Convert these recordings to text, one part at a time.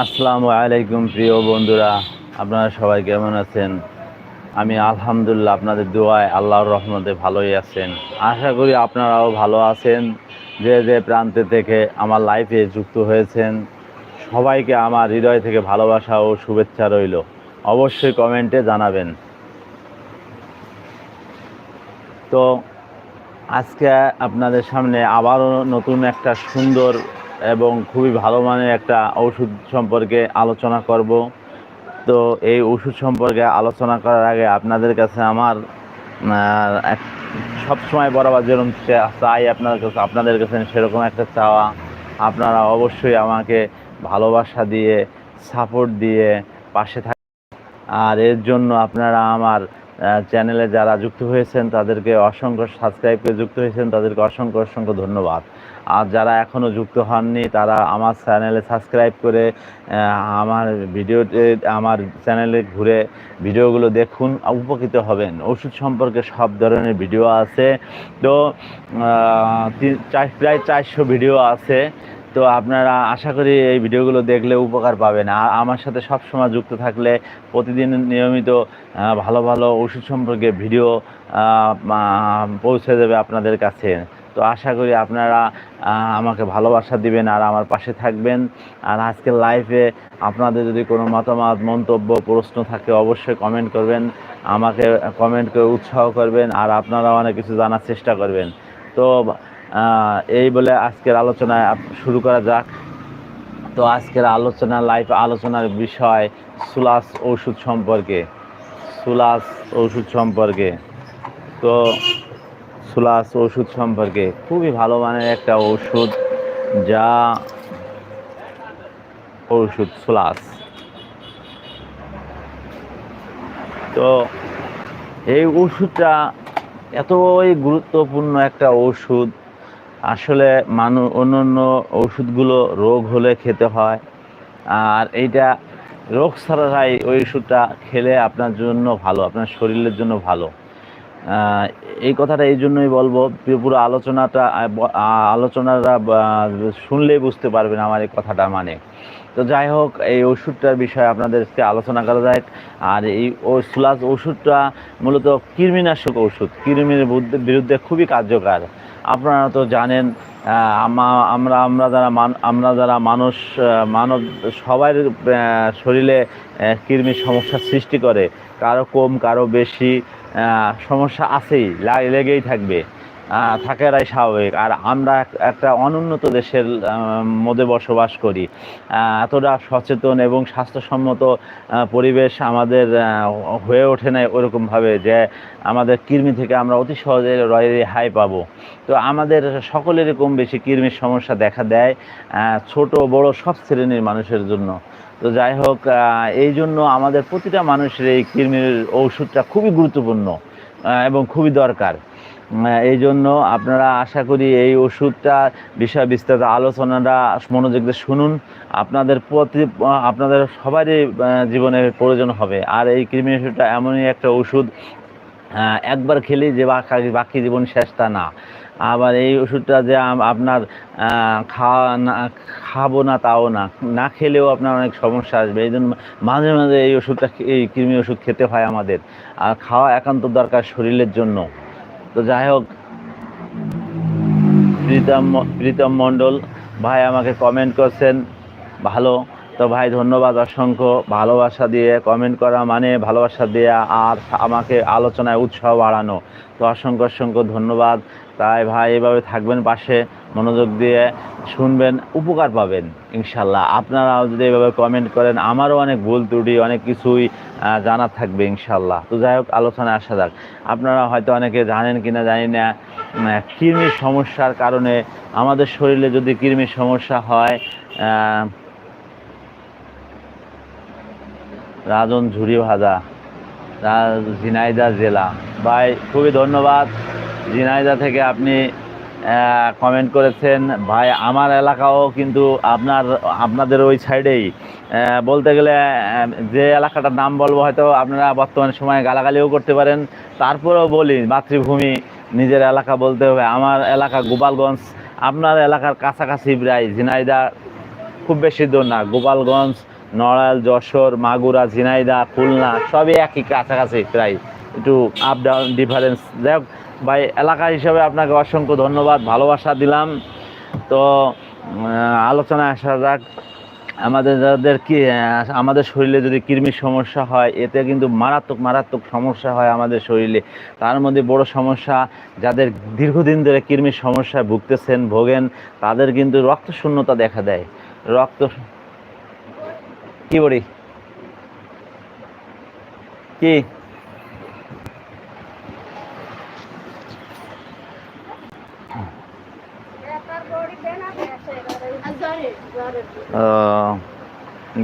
আসসালামু আলাইকুম, প্রিয় বন্ধুরা। আপনারা সবাই কেমন আছেন? আমি আলহামদুলিল্লাহ আপনাদের দোয়ায় আল্লাহর রহমতে ভালোই আছেন। আশা করি আপনারাও ভালো আছেন। যে যে প্রান্তে থেকে আমার লাইফে যুক্ত হয়েছেন, সবাইকে আমার হৃদয় থেকে ভালোবাসা ও শুভেচ্ছা রইল। অবশ্যই কমেন্টে জানাবেন। তো আজকে আপনাদের সামনে আবারও নতুন একটা সুন্দর এবং খুবই ভালো মানের একটা ওষুধ সম্পর্কে আলোচনা করব। তো এই ওষুধ সম্পর্কে আলোচনা করার আগে আপনাদের কাছে আমার সবসময় বরাবর যেরকম চাই আপনাদের কাছে আপনাদের কাছে সেরকম একটা চাওয়া। আপনারা অবশ্যই আমাকে ভালোবাসা দিয়ে সাপোর্ট দিয়ে পাশে থাক আর এর জন্য আপনারা আমার চ্যানেলে যারা যুক্ত হয়েছেন তাদেরকে অসংখ্য সাবস্ক্রাইব করে যুক্ত হয়েছেন, তাদেরকে অসংখ্য অসংখ্য ধন্যবাদ। আর যারা এখনও যুক্ত হননি, তারা আমার চ্যানেলে সাবস্ক্রাইব করে আমার ভিডিওতে, আমার চ্যানেলে ঘুরে ভিডিওগুলো দেখুন। উপকৃত হবেন। ওষুধ সম্পর্কে সব ধরনের ভিডিও আছে। তো প্রায় চারশো ভিডিও আছে। তো আপনারা আশা করি এই ভিডিওগুলো দেখলে উপকার পাবেন। আর আমার সাথে সব সময় যুক্ত থাকলে প্রতিদিন নিয়মিত ভালো ভালো ওষুধ সম্পর্কে ভিডিও পৌঁছে দেবে আপনাদের কাছে। তো আশা করি আপনারা আমাকে ভালোবাসা দিবেন আর আমার পাশে থাকবেন। আর আজকের লাইফে আপনাদের যদি কোনো মতামত, মন্তব্য, প্রশ্ন থাকে অবশ্যই কমেন্ট করবেন। আমাকে কমেন্ট করে উৎসাহ করবেন আর আপনারা অনেক কিছু জানার চেষ্টা করবেন। তো এই বলে আজকের আলোচনায় শুরু করা যাক। তো আজকের আলোচনা লাইভ আলোচনার বিষয় সুলাস ওষুধ সম্পর্কে। সুলাস ওষুধ সম্পর্কে। তো সুলাস ওষুধ সম্পর্কে খুবই ভালো মানের একটা ওষুধ, যা ওষুধ সুলাস। তো এই ওষুধটা এতই গুরুত্বপূর্ণ একটা ওষুধ, আসলে মানুষ অন্য অন্য ওষুধগুলো রোগ হলে খেতে হয়, আর এইটা রোগ ছাড়াই ওই ওষুধটা খেলে আপনার জন্য ভালো, আপনার শরীরের জন্য ভালো। এই কথাটা এই জন্যই বলব, পুরো- আলোচনাটা আলোচনাটা শুনলেই বুঝতে পারবেন আমার এই কথাটা মানে। তো যাই হোক, এই ওষুধটার বিষয়ে আপনাদেরকে আলোচনা করা যায় আর এই ও সুলাস ওষুধটা মূলত কৃমিনাশক ওষুধ, কৃমির বিরুদ্ধে খুবই কার্যকর। আপনারা তো জানেন আমা- আমরা আমরা যারা আমরা যারা মানুষ মানব, সবার শরীরে কৃমির সমস্যার সৃষ্টি করে। কারও কম, কারও বেশি সমস্যা আছেই লেগেই থাকবে। আহ, থাকাটাই স্বাভাবিক। আর আমরা একটা অনুন্নত দেশের মধ্যে বসবাস করি। এতটা সচেতন এবং স্বাস্থ্যসম্মত পরিবেশ আমাদের হয়ে ওঠে না ওরকমভাবে যে আমাদের কৃমি থেকে আমরা অতি সহজে রেহাই পাবো। তো আমাদের সকলেরই কম বেশি কৃমির সমস্যা দেখা দেয় ছোট বড় সব শ্রেণির মানুষের জন্য। তো যাই হোক এই জন্য আমাদের প্রতিটা মানুষের এই কৃমির ঔষধটা খুবই গুরুত্বপূর্ণ এবং খুবই দরকার। এই জন্য আপনারা আশা করি এই ওষুধটা বিষয় বিস্তারিত আলোচনাটা মনোযোগ দিয়ে শুনুন। আপনাদের প্রতি আপনাদের সবারই জীবনে প্রয়োজন হবে। আর এই কৃমি ওষুধটা এমনই একটা ওষুধ একবার খেলেই যে বাকি বাকি জীবন শেষ তা না। আবার এই ওষুধটা যে আপনার খাওয়া না খাব না তাও না। না খেলেও আপনার অনেক সমস্যা আসবে। এই জন্য মাঝে মাঝে এই ওষুধটা এই কৃমি ওষুধ খেতে হয় আমাদের। আর খাওয়া একান্ত দরকার শরীরের জন্য। তো যাই হোক, প্রীতম প্রীতম মণ্ডল ভাই আমাকে কমেন্ট করছেন। ভালো। তো ভাই, ধন্যবাদ অসংখ্য। ভালোবাসা দিয়ে কমেন্ট করা মানে ভালোবাসা দেওয়া আর আমাকে আলোচনায় উৎসাহ বাড়ানো। তো অসংখ্য অসংখ্য ধন্যবাদ। তাই ভাই, এভাবে থাকবেন পাশে, মনোযোগ দিয়ে শুনবেন, উপকার পাবেন, ইনশাল্লাহ। আপনারাও যদি এভাবে কমেন্ট করেন, আমারও অনেক ভুল ত্রুটি, অনেক কিছুই জানার থাকবে, ইনশাল্লাহ। তো যাই হোক, আলোচনায় আসা যাক। আপনারা হয়তো অনেকে জানেন কি না জানি না কৃমির সমস্যার কারণে আমাদের শরীরে যদি কৃমির সমস্যা হয় রাজন ঝুরি ভাজা ঝিনাইদহ জেলা। ভাই, খুবই ধন্যবাদ। ঝিনাইদহ থেকে আপনি কমেন্ট করেছেন। ভাই, আমার এলাকাও কিন্তু আপনার, আপনাদের ওই সাইডেই বলতে গেলে যে এলাকাটার নাম বলব, হয়তো আপনারা বর্তমান সময়ে গালাগালিও করতে পারেন। তারপরেও বলি, মাতৃভূমি, নিজের এলাকা বলতে হবে। আমার এলাকা গোপালগঞ্জ। আপনার এলাকার কাছাকাছি প্রায় ঝিনাইদহ খুব বেশি দূর না। গোপালগঞ্জ নড়াইল, যশোর, মাগুরা, ঝিনাইদা, খুলনা, সবই একই কাছাকাছি প্রায়। একটু আপ ডাউন ডিফারেন্স হোক, ভাই, এলাকা হিসাবে আপনাকে অসংখ্য ধন্যবাদ, ভালোবাসা দিলাম। তো আলোচনায় আসা যাক। আমাদের যাদের কি আমাদের শরীরে যদি কৃমির সমস্যা হয়, এতে কিন্তু মারাত্মক মারাত্মক সমস্যা হয় আমাদের শরীরে। তার মধ্যে বড় সমস্যা, যাদের দীর্ঘদিন ধরে কৃমির সমস্যায় ভুগতেছেন, ভোগেন, তাদের কিন্তু রক্ত শূন্যতা দেখা দেয়। রক্ত কি বলি কি?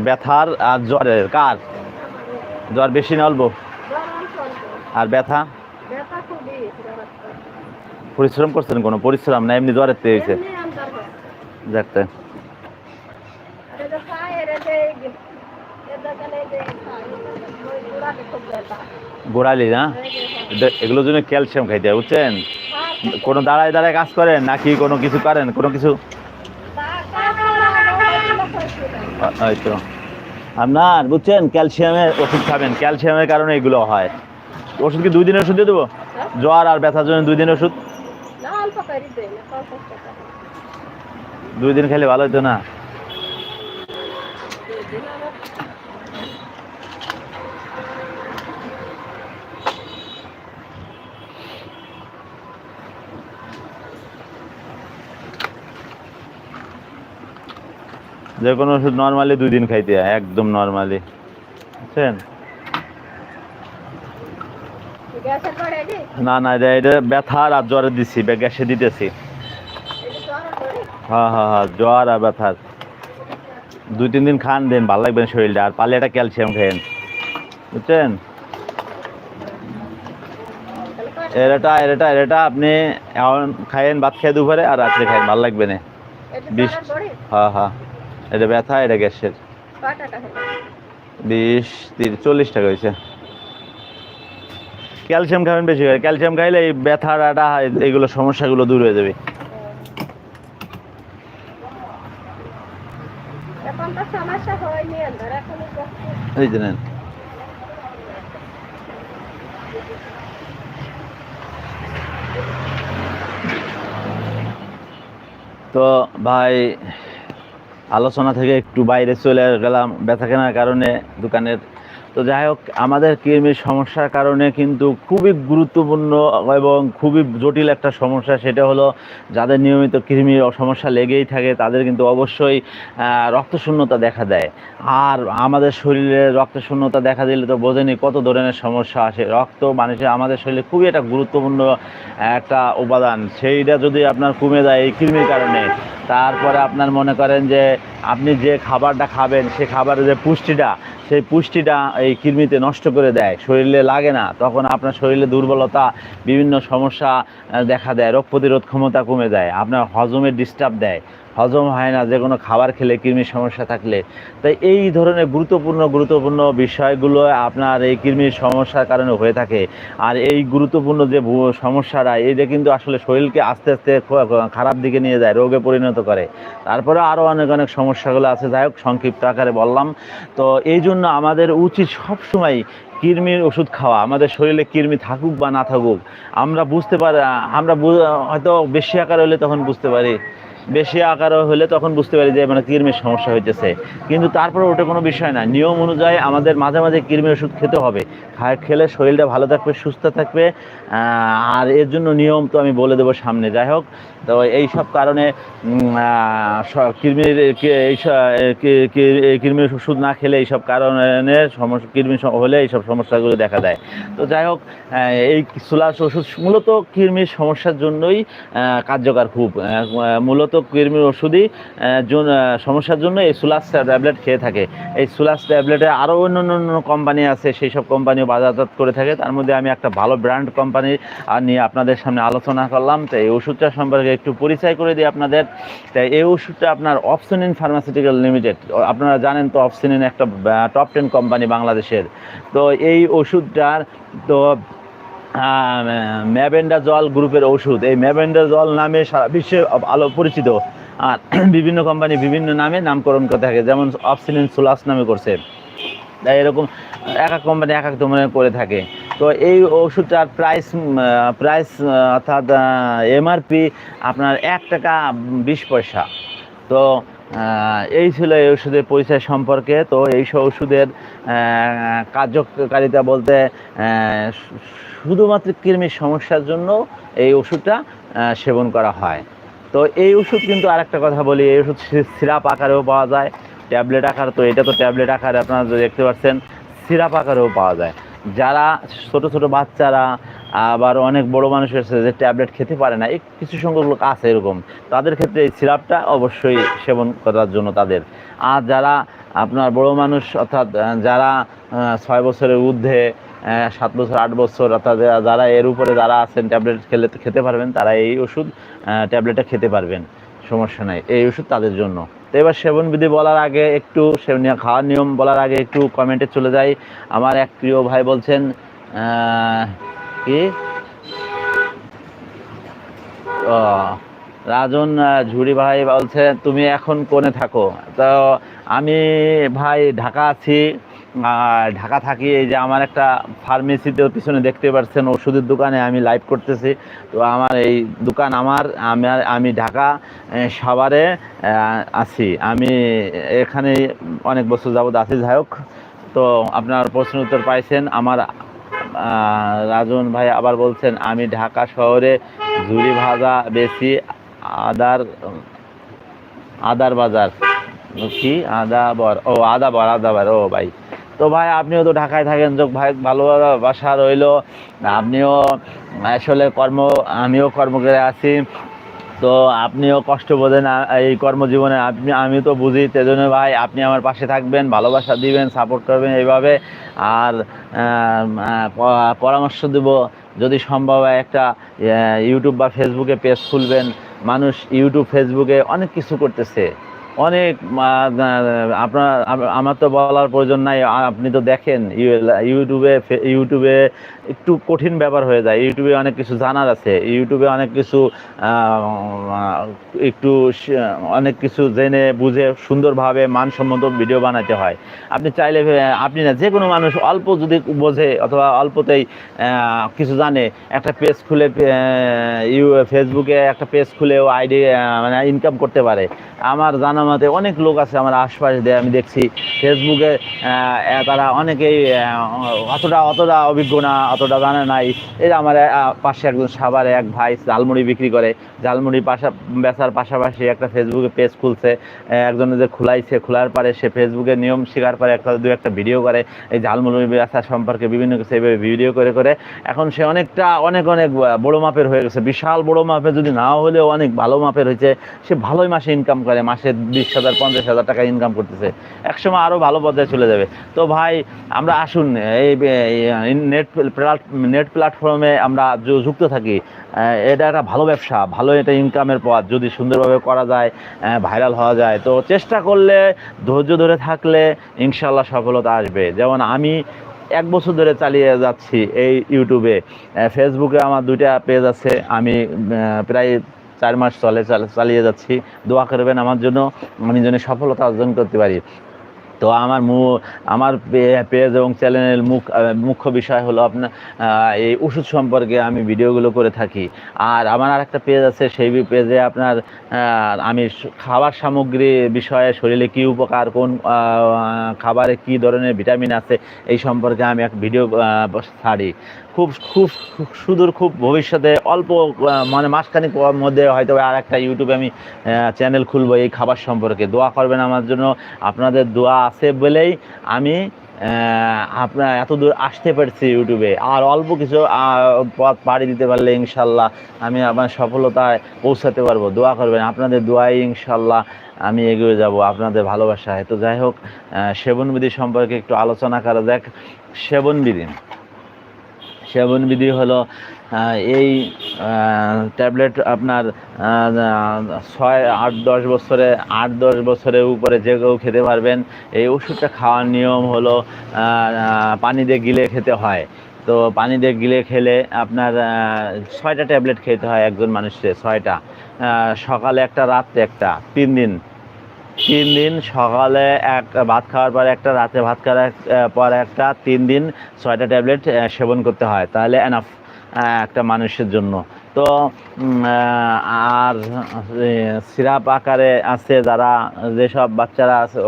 ব্যথার আর জ্বরের কার? জ্বর বেশি না অল্প? আর ব্যথা? পরিশ্রম করছেন কোনো? পরিশ্রম না এমনি জ্বরের তে হয়েছে? দেখতে গোড়ালি না? এগুলোর জন্য ক্যালসিয়াম খাইতে হয় বুঝছেন? কোনো দাঁড়ায় দাঁড়ায় কাজ করেন নাকি কোনো কিছু করেন? কোনো কিছু? আপনার বুঝছেন? ক্যালসিয়ামের ওষুধ খাবেন। ক্যালসিয়ামের কারণে এগুলো হয়। ওষুধ কি দুই দিনের ওষুধ দিয়ে দেবো? জ্বর আর ব্যথার জন্য দুই দিনের ওষুধ? দুই দিন খেলে ভালো হতো না? যে কোনো ওষুধ নর্মালি দুই দিন খাইতে হয় একদম নর্মালি বুঝছেন? না না এটা এটা ব্যথা আর জ্বরের দিছি গ্যাসে দিতেছি। হ্যাঁ হ্যাঁ হ্যাঁ জ্বর আর ব্যথার দুই তিন দিন খান দেন ভালো লাগবে না শরীরটা। আর পারলে একটা ক্যালসিয়াম খেয়েন বুঝছেন? এরাটা এরাটা এরাটা আপনি এখন খাইয়েন ভাত খেয়ে দুপুরে আর রাত্রে খাইয়েন ভালো লাগবে না। বিশ হ্যাঁ হ্যাঁ। এটা ব্যথা এটা গ্যাসের। বিশ তিরিশ চল্লিশ টাকা হয়েছে। ক্যালসিয়াম খাবেন বেশি করে। ক্যালসিয়াম খাইলে এই ব্যথার আটা সমস্যাগুলো দূর হয়ে যাবে। এই যে নেন। তো ভাই আলোচনা থেকে একটু বাইরে চলে গেলাম ব্যথা কেনার কারণে দোকানের। তো যাই হোক, আমাদের কৃমির সমস্যার কারণে কিন্তু খুবই গুরুত্বপূর্ণ এবং খুবই জটিল একটা সমস্যা, সেটা হলো যাদের নিয়মিত কৃমির সমস্যা লেগেই থাকে, তাদের কিন্তু অবশ্যই রক্তশূন্যতা দেখা দেয়। আর আমাদের শরীরে রক্তশূন্যতা দেখা দিলে তো বোঝেনি কত ধরনের সমস্যা আসে। রক্ত মানুষের আমাদের শরীরে খুবই একটা গুরুত্বপূর্ণ একটা উপাদান, সেইটা যদি আপনার কমে যায় এই কৃমির কারণে তারপরে আপনার মনে করেন যে আপনি যে খাবারটা খাবেন, সে খাবারের যে পুষ্টিটা, সেই পুষ্টিটা এই কৃমিতে নষ্ট করে দেয়। শরীরে লাগে না, তখন আপনার শরীরে দুর্বলতা, বিভিন্ন সমস্যা দেখা দেয়, রোগ প্রতিরোধ ক্ষমতা কমে যায়, আপনার হজমের ডিস্টার্ব দেয়। হজম হয় না যে কোনো খাবার খেলে কৃমির সমস্যা থাকলে। তাই এই ধরনের গুরুত্বপূর্ণ গুরুত্বপূর্ণ বিষয়গুলো আপনার এই কৃমির সমস্যার কারণে হয়ে থাকে। আর এই গুরুত্বপূর্ণ যে সমস্যাটা, এইটা কিন্তু আসলে শরীরকে আস্তে আস্তে খারাপ দিকে নিয়ে যায়, রোগে পরিণত করে। তারপরে আরও অনেক অনেক সমস্যাগুলো আছে। যাই হোক, সংক্ষিপ্ত আকারে বললাম। তো এই জন্য আমাদের উচিত সবসময় কৃমির ওষুধ খাওয়া। আমাদের শরীরে কৃমি থাকুক বা না থাকুক, আমরা বুঝতে পারি, আমরা হয়তো বেশি আকার হলে তখন বুঝতে পারি। বেশি আকার হলে তখন বুঝতে পারি যে মানে কৃমির সমস্যা হইতেছে। কিন্তু তারপরে ওটা কোনো বিষয় না। নিয়ম অনুযায়ী আমাদের মাঝে মাঝে কৃমির ওষুধ খেতে হবে। খেলে শরীরটা ভালো থাকবে, সুস্থ থাকবে। আর এর জন্য নিয়ম তো আমি বলে দেবো সামনে। যাই হোক, তো এই সব কারণে কৃমির কৃমির ওষুধ না খেলে এইসব কারণে সমস্যা কৃমি স- হলে এইসব সমস্যাগুলো দেখা দেয়। তো যাই হোক এই সুলাস ওষুধ মূলত কৃমির সমস্যার জন্যই কার্যকর খুব। মূলত কৃমির ওষুধই সমস্যার জন্য এই সুলাস ট্যাবলেট খেয়ে থাকে। এই সুলাস ট্যাবলেটে আরও অন্য অন্য কোম্পানি আছে, সেই সব কোম্পানিও বাজারজাত করে থাকে। তার মধ্যে আমি একটা ভালো ব্র্যান্ড কোম্পানি আর নিয়ে আপনাদের সামনে আলোচনা করলাম। তো এই ওষুধটা সম্পর্কে একটু পরিচয় করে দিই আপনাদের। তাই এই ওষুধটা আপনার অপসনিন ফার্মাসিউটিক্যাল লিমিটেড, আপনারা জানেন তো অপসনিন একটা টপ টেন কোম্পানি বাংলাদেশের। তো এই ওষুধটার, তো ম্যাবেন্ডা জল গ্রুপের ওষুধ। এই ম্যাবেন্ডা জল নামে সারা বিশ্বে আলো পরিচিত। আর বিভিন্ন কোম্পানি বিভিন্ন নামে নামকরণ করে থাকে। যেমন অপসিলিন সুলাস নামে করছে। তাই এরকম এক এক কোম্পানি এক এক ধরনের করে থাকে। তো এই ওষুধটার প্রাইস প্রাইস অর্থাৎ এমআরপি আপনার এক টাকা বিশ পয়সা। তো এই ছিল এই ওষুধের পরিচয় সম্পর্কে। তো এই সব ওষুধের কার্যকারিতা বলতে শুধুমাত্র কৃমির সমস্যার জন্য এই ওষুধটা সেবন করা হয়। তো এই ওষুধ কিন্তু আরেকটা কথা বলি, এই ওষুধ সিরাপ আকারেও পাওয়া যায়, ট্যাবলেট আকার, তো এটা তো ট্যাবলেট আকারে, আপনারা দেখতে পাচ্ছেন, সিরাপ আকারেও পাওয়া যায়। যারা ছোট ছোট বাচ্চারা, আবার অনেক বড় মানুষ আছে যে ট্যাবলেট খেতে পারে না এই কিছু সংখ্যক লোক আছে এরকম, তাদের ক্ষেত্রে এই সিরাপটা অবশ্যই সেবন করার জন্য তাদের। আর যারা আপনার বড় মানুষ, অর্থাৎ যারা ছয় বছরের ঊর্ধ্বে সাত বছর, আট বছর, অর্থাৎ যারা এর উপরে যারা আছেন, ট্যাবলেট খেলে খেতে পারবেন, তারা এই ওষুধ ট্যাবলেটটা খেতে পারবেন। সমস্যা নাই, এই ওষুধ তাদের জন্য। তো এবার সেবনবিধি বলার আগে একটু খাওয়ার নিয়ম বলার আগে একটু কমেন্টে চলে যাই। আমার এক প্রিয় ভাই বলছেন কি? রাজন ঝুড়ি ভাই বলছে তুমি এখন কোনে থাকো। তো আমি ভাই ঢাকা আছি। ঢাকা থাকি এই যে আমার একটা ফার্মেসিতে পিছনে দেখতে পাচ্ছেন ওষুধের দোকানে আমি লাইভ করতেছি। তো আমার এই দোকান আমার আমার আমি ঢাকা সাভারে আছি। আমি এখানে অনেক বছর যাবত আছি। যাই হোক, তো আপনার প্রশ্ন উত্তর পাইছেন। আমার রাজন ভাই আবার বলছেন, আমি ঢাকা শহরে ঝুড়ি ভাজা বেশি, আদার আদার বাজার। কি? আদা বর। ও, আদা বর আদা বর। ও, ভাই। তো ভাই, আপনিও তো ঢাকায় থাকেন যোগ ভাই, ভালো বাসা রইল। আপনিও আসলে কর্ম, আমিও কর্ম করে আছি। তো আপনিও কষ্ট বোঝেন এই কর্মজীবনে আপনি আমি তো বুঝি, সেজন্য ভাই, আপনি আমার পাশে থাকবেন, ভালোবাসা দিবেন সাপোর্ট করবেন এইভাবে। আর পরামর্শ দেব, যদি সম্ভব হয় একটা ইউটিউব বা ফেসবুকে পেজ খুলবেন। মানুষ ইউটিউব ফেসবুকে অনেক কিছু করতেছে। অনেক আপনার আমার তো বলার প্রয়োজন নাই আপনি তো দেখেন ইউ- ইউটিউবে ইউটিউবে একটু কঠিন ব্যাপার হয়ে যায়। ইউটিউবে অনেক কিছু জানার আছে। ইউটিউবে অনেক কিছু একটু অনেক কিছু জেনে বুঝে সুন্দরভাবে মানসম্মত ভিডিও বানাতে হয়। আপনি চাইলে, আপনি না যে কোনো মানুষ অল্প যদি বোঝে অথবা অল্পতেই কিছু জানে, একটা পেজ খুলে ইউ ফেসবুকে একটা পেজ খুলেও আইডি মানে ইনকাম করতে পারে। আমার জানা মতে অনেক লোক আছে আমার আশপাশে আমি দেখছি। ফেসবুকে তারা অনেকেই অতটা অতটা অভিজ্ঞ না অতটা জানে নাই। এই আমার পাশে একজন সাভারে এক ভাই ঝালমুড়ি বিক্রি করে। ঝালমুড়ি পাশা বেচার পাশাপাশি একটা ফেসবুকে পেজ খুলছে। একজনে যে খুলাইছে, খোলার পরে সে ফেসবুকে নিয়ম শেখার পরে একটা দু একটা ভিডিও করে। এই ঝালমুড়ি বেচা সম্পর্কে বিভিন্ন কিছু এইভাবে ভিডিও করে করে। এখন সে অনেকটা, অনেক অনেক বড় মাপের হয়ে গেছে। বিশাল বড় মাপের যদি না হলেও অনেক ভালো মাপের হয়েছে। সে ভালোই মাসে ইনকাম করে। মাসে বিশ হাজার, পঞ্চাশ হাজার টাকা ইনকাম করতেছে। একসময় আরও ভালো পর্যায়ে চলে যাবে। তো ভাই, আমরা আসুন। এই নেট নেট প্ল্যাটফর্মে আমরা যুক্ত থাকি এটা একটা ভালো ব্যবসা, ভালো এটা ইনকামের পথ, যদি সুন্দরভাবে করা যায় ভাইরাল হওয়া যায়, তো চেষ্টা করলে, ধৈর্য ধরে থাকলে ইনশাল্লাহ সফলতা আসবে। যেমন আমি এক বছর ধরে চালিয়ে যাচ্ছি এই ইউটিউবে ফেসবুকে আমার দুইটা পেজ আছে, আমি প্রায় চার মাস চলে, চাল- চালিয়ে যাচ্ছি। দোয়া করবেন আমার জন্য, আমি যেন সফলতা অর্জন করতে পারি। তো আমার মু, আমার পেজ এবং চ্যানেলের মুখ মুখ্য বিষয় হলো আপনার এই ওষুধ সম্পর্কে আমি ভিডিওগুলো করে থাকি। আর আমার আর একটা পেজ আছে, সেই পেজে আপনার আমি খাবার সামগ্রী বিষয়ে শরীরে কী উপকার, কোন খাবারে কী ধরনের ভিটামিন আছে, এই সম্পর্কে আমি এক ভিডিও ছাড়ি খুব খুব সুদূর, খুব ভবিষ্যতে অল্প মানে মাসখানিক মধ্যে হয়তো আর একটা ইউটিউবে আমি চ্যানেল খুলবো এই খাবার সম্পর্কে। দোয়া করবেন আমার জন্য। আপনাদের দোয়া আছে বলেই আমি আপনার এত দূর আসতে পারছি ইউটিউবে আর অল্প কিছু পথ পাড়ি দিতে পারলে ইনশাল্লাহ আমি আমার সফলতায় পৌঁছাতে পারব। দোয়া করবেন। আপনাদের দোয়াই ইনশাল্লাহ আমি এগিয়ে যাব আপনাদের ভালোবাসায়। তো যাই হোক সেবনবিধি সম্পর্কে একটু আলোচনা করা যাক। সেবনবিধি। সেবনবিধি হলো এই ট্যাবলেট আপনার ছয় আট দশ বছরে আট দশ বছরের উপরে যে কেউ খেতে পারবেন এই ওষুধটা খাওয়ার নিয়ম হলো আহ, আহ, পানি দিয়ে গিলে খেতে হয়। তো পানি দিয়ে গিলে খেলে আপনার ছয়টা ট্যাবলেট খেতে হয় একজন মানুষের ছয়টা। সকালে একটা রাত্রে একটা তিন দিন। তিন দিন সকালে এক, ভাত খাওয়ার পর একটা, রাতে ভাত খাওয়ার পর একটা তিন দিন ছয়টা ট্যাবলেট সেবন করতে হয়। তাহলে এনাফ একটা মানুষের জন্য। তো আর সিরাপ আকারে আছে যারা, যেসব বাচ্চারা আছে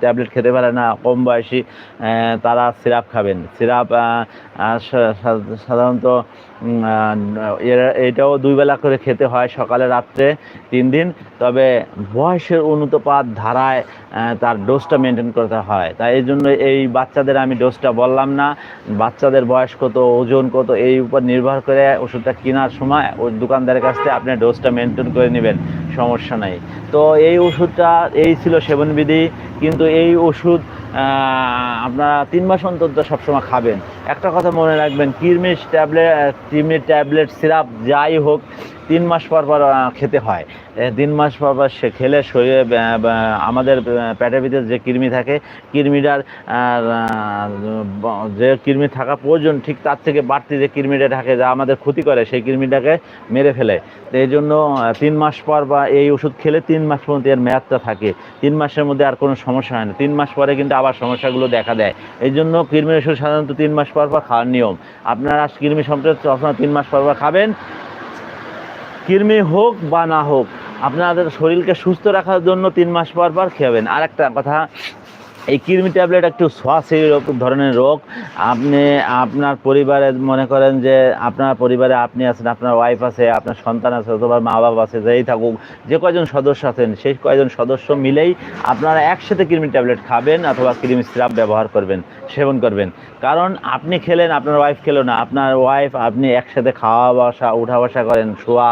ট্যাবলেট খেতে পারে না, কম বয়সী তারা সিরাপ খাবেন। সিরাপ সাধারণত এটাও দুই বেলা করে খেতে হয় সকালে, রাত্রে তিন দিন। তবে বয়সের অনুপাত ধারায় তার ডোজটা মেনটেন করতে হয়। তাই এই জন্য এই বাচ্চাদের আমি ডোজটা বললাম না। বাচ্চাদের বয়স কত, ওজন কত, এই উপর নির্ভর করে ওষুধটা কেনার সময় ওই দোকানদারের কাছ থেকে আপনি ডোজটা মেনটেন করে নেবেন, সমস্যা নাই। তো এই ওষুধটা, এই ছিল সেবনবিধি। কিন্তু এই ওষুধ আপনারা তিন মাস অন্তর তো সবসময় খাবেন। একটা কথা মনে রাখবেন, কিরমিশ ট্যাবলেট কিরমির ট্যাবলেট, সিরাপ যাই হোক, তিন মাস পর পর খেতে হয়। তিন মাস পর পর সে খেলে শরীরে আমাদের পেটের ভিতরে যে কৃমি থাকে কৃমিটার যে কৃমি থাকা প্রয়োজন, ঠিক তার থেকে বাড়তি যে কৃমিটা থাকে, যা আমাদের ক্ষতি করে, সেই কৃমিটাকে মেরে ফেলে। এই জন্য তিন মাস পর বা এই ওষুধ খেলে তিন মাস পর্যন্ত এর মেয়াদটা থাকে। তিন মাসের মধ্যে আর কোনো সমস্যা হয় না। তিন মাস পরে কিন্তু আবার সমস্যাগুলো দেখা দেয়। এই জন্য কৃমির ওষুধ সাধারণত তিন মাস পর পর খাওয়ার নিয়ম। আপনারা কৃমি সম্পর্কে সবসময় তিন মাস পর পর খাবেন। কৃমি হোক বা না হোক, আপনাদের শরীরকে সুস্থ রাখার জন্য তিন মাস পর পর খাবেন আর একটা কথা এই কৃমি ট্যাবলেট একটু শ্বাসের ধরনের রোগ। আপনি, আপনার পরিবারে মনে করেন যে আপনার পরিবারে আপনি আছেন, আপনার ওয়াইফ আছে, আপনার সন্তান আছে অথবা মা বাবা আছে, যেই থাকুক, যে কয়জন সদস্য আছেন, সেই কয়জন সদস্য মিলেই আপনারা একসাথে কৃমি ট্যাবলেট খাবেন অথবা কৃমি সিরাপ ব্যবহার করবেন, সেবন করবেন। কারণ আপনি খেলেন, আপনার ওয়াইফ খেলো না, আপনার ওয়াইফ আপনি একসাথে খাওয়া বসা উঠা বসা করেন, শোয়া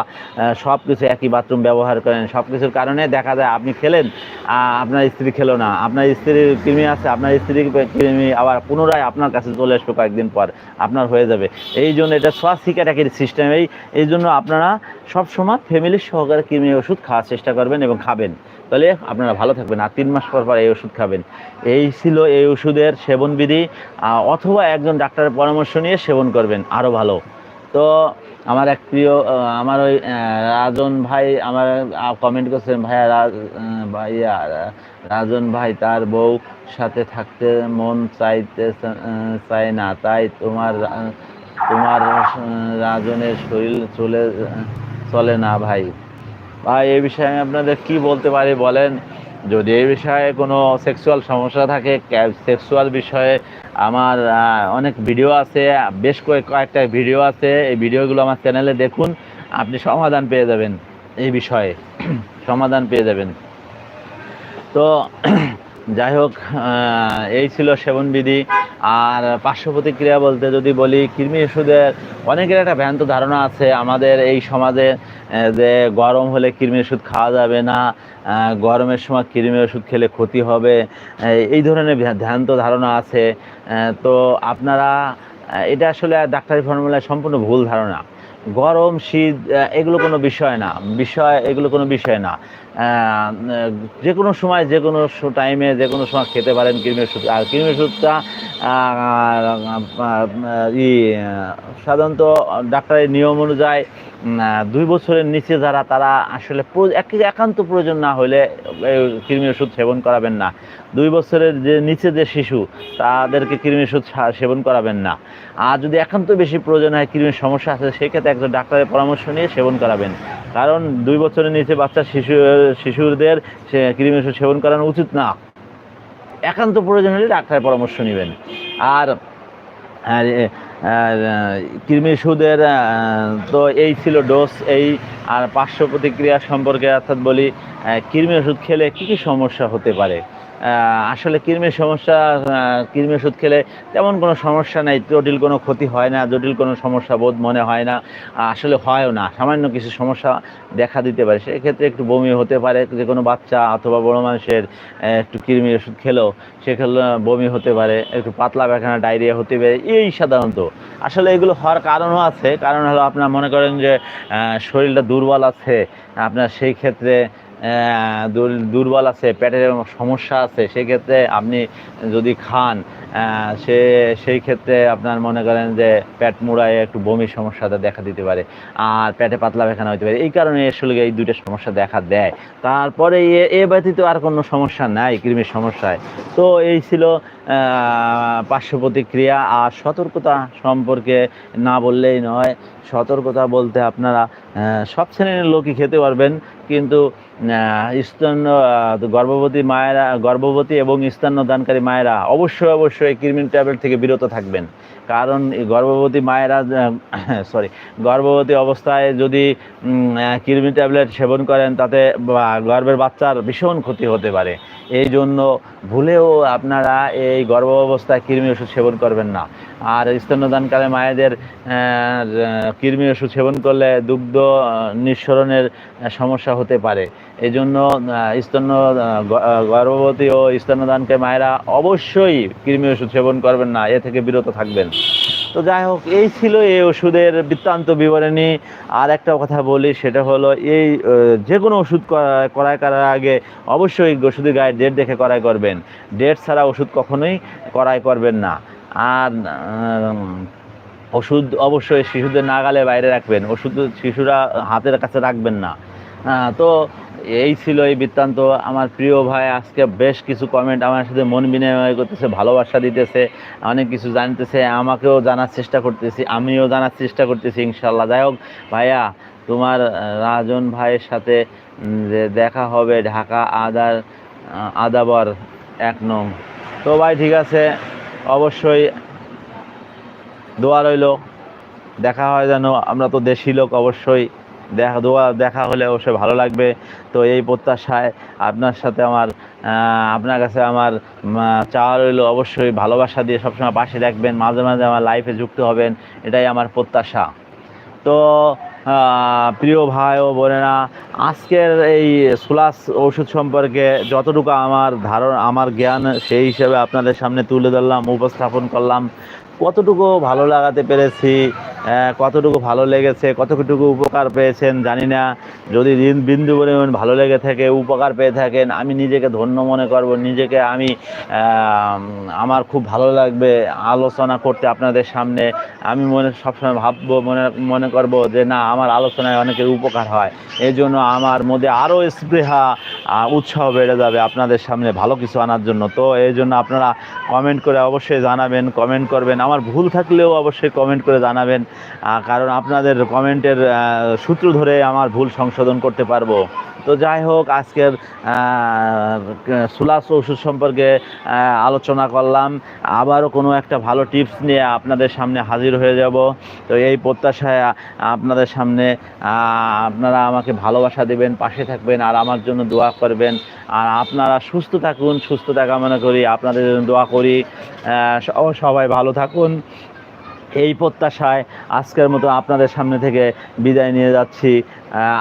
সব কিছু একই বাথরুম ব্যবহার করেন। সব কিছুর কারণে দেখা যায় আপনি খেলেন আপনার স্ত্রী খেলো না, আপনার স্ত্রীর কৃমি আছে, আপনার স্ত্রীর কৃমি আবার পুনরায় আপনার কাছে চলে আসবে কয়েকদিন পর, আপনার হয়ে যাবে। এই জন্য এটা শ্বাসিকাটাকের সিস্টেমেই এই জন্য আপনারা সবসময় ফ্যামিলির সহকারে কৃমি ওষুধ খাওয়ার চেষ্টা করবেন এবং খাবেন। তাহলে আপনারা ভালো থাকবেন, আর তিন মাস পর পর এই ওষুধ খাবেন। এই ছিল এই ওষুধের সেবনবিধি অথবা একজন ডাক্তারের পরামর্শ নিয়ে সেবন করবেন আরও ভালো। তো আমার এক প্রিয় আমার ওই রাজন ভাই আমার কমেন্ট করছেন, ভাইয়া রাজ ভাইয়া রাজন ভাই তার বউ সাথে থাকতে মন চাইতে চায় না। তাই তোমার তোমার রাজনের শরীর চলে চলে না ভাই। ভাই এই বিষয়ে আমি আপনাদের কি বলতে পারি বলেন? যদি এই বিষয়ে কোনো সেক্সুয়াল সমস্যা থাকে সেক্সুয়াল বিষয়ে আমার অনেক ভিডিও আছে, বেশ কয়েক, কয়েকটা ভিডিও আছে। এই ভিডিওগুলো আমার চ্যানেলে দেখুন, আপনি সমাধান পেয়ে যাবেন এই বিষয়ে। সমাধান পেয়ে যাবেন। তো যাই হোক এই ছিল সেবনবিধি আর পার্শ্ব প্রতিক্রিয়া বলতে যদি বলি, কৃমি ওষুধের অনেকের একটা ভ্যান্ত ধারণা আছে। আমাদের এই সমাজে যে গরম হলে কৃমি ওষুধ খাওয়া যাবে না গরমের সময় কৃমি ওষুধ খেলে ক্ষতি হবে এই ধরনের ভ্রান্ত ধারণা আছে। তো আপনারা এটা আসলে ডাক্তারি ফর্মুলায় সম্পূর্ণ ভুল ধারণা। গরম, শীত এগুলো কোনো বিষয় না। বিষয়, এগুলো কোনো বিষয় না। যে কোনো সময়, যে কোনো টাইমে যে কোনো সময় খেতে পারেন ক্রিমের সুদ আর ক্রিমের ই সাধারণত ডাক্তারের নিয়ম অনুযায়ী দুই বছরের নিচে যারা, তারা আসলে একান্ত প্রয়োজন না হলে কৃমি ওষুধ সেবন করাবেন না। দুই বছরের যে নিচে যে শিশু, তাদেরকে কৃমি ওষুধ সেবন করাবেন না। আর যদি একান্ত বেশি প্রয়োজন হয়, কৃমির সমস্যা আছে, সেক্ষেত্রে একজন ডাক্তারের পরামর্শ নিয়ে সেবন করাবেন। কারণ দুই বছরের নিচে বাচ্চা শিশু, শিশুদের সে কৃমি ওষুধ সেবন করানো উচিত না। একান্ত প্রয়োজন হলে ডাক্তারের পরামর্শ নেবেন। আর কৃমি ওষুধের তো এই ছিল ডোজ এই আর পার্শ্ব প্রতিক্রিয়া সম্পর্কে অর্থাৎ বলি কৃমি ওষুধ খেলে কী কী সমস্যা হতে পারে? আসলে কৃমির সমস্যা কৃমি ওষুধ খেলে তেমন কোনো সমস্যা নেই, জটিল কোনো ক্ষতি হয় না, জটিল কোনো সমস্যা বোধ মনে হয় না আসলে হয়ও না, সামান্য কিছু সমস্যা দেখা দিতে পারে, সেক্ষেত্রে একটু বমি হতে পারে, যে কোনো বাচ্চা অথবা বড় মানুষের একটু কৃমি ওষুধ খেলেও সেক্ষেত্রে বমি হতে পারে, একটু পাতলা পায়খানা ডায়রিয়া হতে পারে, এই সাধারণত। আসলে এগুলো হওয়ার কারণও আছে, কারণ হলো আপনার মনে করেন যে শরীরটা দুর্বল আছে, আপনার সেই ক্ষেত্রে দুর্বল আছে পেটের সমস্যা আছে সেক্ষেত্রে আপনি যদি খান সে, সেই ক্ষেত্রে আপনার মনে করেন যে পেট মুড়ায় একটু বমির সমস্যাটা দেখা দিতে পারে, আর পেটে পাতলা পায়খানা হতে পারে। এই কারণে আসলে এই দুইটা সমস্যা দেখা দেয়। তারপরে এ- ব্যতীত আর কোনো সমস্যা নাই, কৃমির সমস্যায়। তো এই ছিল পার্শ্ব প্রতিক্রিয়া আর সতর্কতা সম্পর্কে না বললেই নয়, সতর্কতা বলতে আপনারা সব শ্রেণির লোকই খেতে পারবেন, কিন্তু স্তন্য গর্ভবতী মায়েরা, গর্ভবতী এবং স্তন্যদানকারী মায়েরা অবশ্যই অবশ্যই কৃমির ট্যাবলেট থেকে বিরত থাকবেন। কারণ গর্ভবতী মায়েরা সরি গর্ভবতী অবস্থায় যদি কৃমি ট্যাবলেট সেবন করেন, তাতে গর্ভের বাচ্চার ভীষণ ক্ষতি হতে পারে। এই জন্য ভুলেও আপনারা এই গর্ভ অবস্থায় কৃমি ওষুধ সেবন করবেন না। আর স্তন্যদানকালে মায়েদের কৃমি ওষুধ সেবন করলে দুগ্ধ নিঃসরণের সমস্যা হতে পারে। এই জন্য স্তন্য গর্ভবতী ও স্তন্যদানকে মায়েরা অবশ্যই কৃমি ওষুধ সেবন করবেন না। এ থেকে বিরত থাকবেন। তো যাই হোক, এই ছিল এই ওষুধের বৃত্তান্ত বিবরণী। আর একটা কথা বলি, সেটা হলো এই যে কোনো ওষুধ করা- ক্রয় করার আগে অবশ্যই ওষুধের গায়ে ডেট দেখে ক্রয় করবেন। ডেট ছাড়া ওষুধ কখনোই ক্রয় করবেন না। আর ওষুধ অবশ্যই শিশুদের নাগালে বাইরে রাখবেন। ওষুধ শিশুরা হাতের কাছে রাখবেন না। তো এই ছিল এই বৃত্তান্ত। আমার প্রিয় ভাই আজকে বেশ কিছু কমেন্ট আমার সাথে মন বিনিময় করতেছে, ভালোবাসা দিতেছে, অনেক কিছু জানতেছে, আমাকেও জানার চেষ্টা করতেছি, আমিও জানার চেষ্টা করতেছি ইনশাল্লাহ যাই হোক ভাইয়া, তোমার রাজন ভাইয়ের সাথে দেখা হবে ঢাকা আদার আদাবর এক নং। তো ভাই ঠিক আছে, অবশ্যই দোয়া রইল, দেখা হয় যেন আমরা তো দেশি লোক অবশ্যই। দেখা দোয়া, দেখা হলে অবশ্যই ভালো লাগবে। তো এই প্রত্যাশায় আপনার সাথে আমার আপনার কাছে আমার চাওয়া রইল অবশ্যই ভালোবাসা দিয়ে সবসময় পাশে রাখবেন মাঝে মাঝে আমার লাইফে যুক্ত হবেন, এটাই আমার প্রত্যাশা। তো প্রিয় ভাই ও বোনেরা, আজকের এই সুলাস ওষুধ সম্পর্কে যতটুকু আমার ধারণা, আমার জ্ঞান, সেই হিসেবে আপনাদের সামনে তুলে ধরলাম, উপস্থাপন করলাম। কতটুকু ভালো লাগাতে পেরেছি কতটুকু ভালো লেগেছে, কতটুকু উপকার পেয়েছেন জানি না। যদি বিন্দু পরিমাণ ভালো লেগে থাকে, উপকার পেয়ে থাকেন, আমি নিজেকে ধন্য মনে করব, নিজেকে আমি আমার খুব ভালো লাগবে আলোচনা করতে আপনাদের সামনে। আমি মনে সবসময় ভাববো, মনে মনে করব যে না, আমার আলোচনায় অনেকের উপকার হয়। এই জন্য আমার মধ্যে আরও স্পৃহা উৎসাহ বেড়ে যাবে আপনাদের সামনে ভালো কিছু আনার জন্য। তো এই জন্য আপনারা কমেন্ট করে অবশ্যই জানাবেন কমেন্ট করবেন। আমার ভুল থাকলেও অবশ্যই কমেন্ট করে জানাবেন কারণ আপনাদের কমেন্টের সূত্র ধরে আমার ভুল সংশোধন করতে পারব। তো যাই হোক, আজকের সুলাস ওষুধ সম্পর্কে আলোচনা করলাম। আবারও কোনো একটা ভালো টিপস নিয়ে আপনাদের সামনে হাজির হয়ে যাব। তো এই প্রত্যাশায় আপনাদের সামনে আপনারা আমাকে ভালোবাসা দেবেন, পাশে থাকবেন, আর আমার জন্য দোয়া করবেন। আর আপনারা সুস্থ থাকুন, সুস্থতা মনে করি, আপনাদের জন্য দোয়া করি। সবাই ভালো থাকুন। এই প্রত্যাশায় আজকের মতো আপনাদের সামনে থেকে বিদায় নিয়ে যাচ্ছি।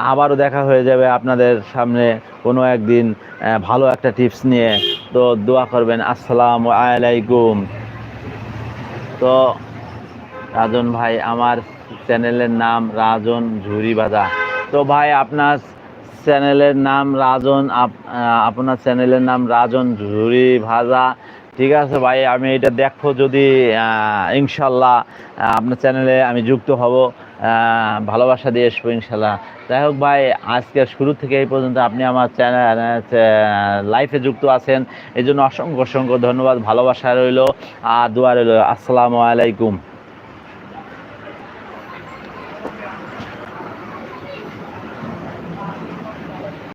আবারও দেখা হয়ে যাবে আপনাদের সামনে কোনো একদিন ভালো একটা টিপস নিয়ে। তো দোয়া করবেন। আসসালামু আলাইকুম। তো রাজন ভাই, আমার চ্যানেলের নাম রাজন ঝুরি বাজা। তো ভাই, আপনার চ্যানেলের নাম রাজন, আপ- আপনার চ্যানেলের নাম রাজন ঝুরি ভাজা। ঠিক আছে ভাই, আমি এটা দেখো যদি ইনশাল্লাহ আপনার চ্যানেলে আমি যুক্ত হব ভালোবাসা দিয়ে আসব ইনশাল্লাহ। যাই হোক ভাই আজকে শুরু থেকে এই পর্যন্ত আপনি আমার চ্যানেল লাইফে যুক্ত আছেন, এই জন্য অসংখ্য অসংখ্য ধন্যবাদ, ভালোবাসা রইল, আর দোয়া রইল। আসসালামু আলাইকুম।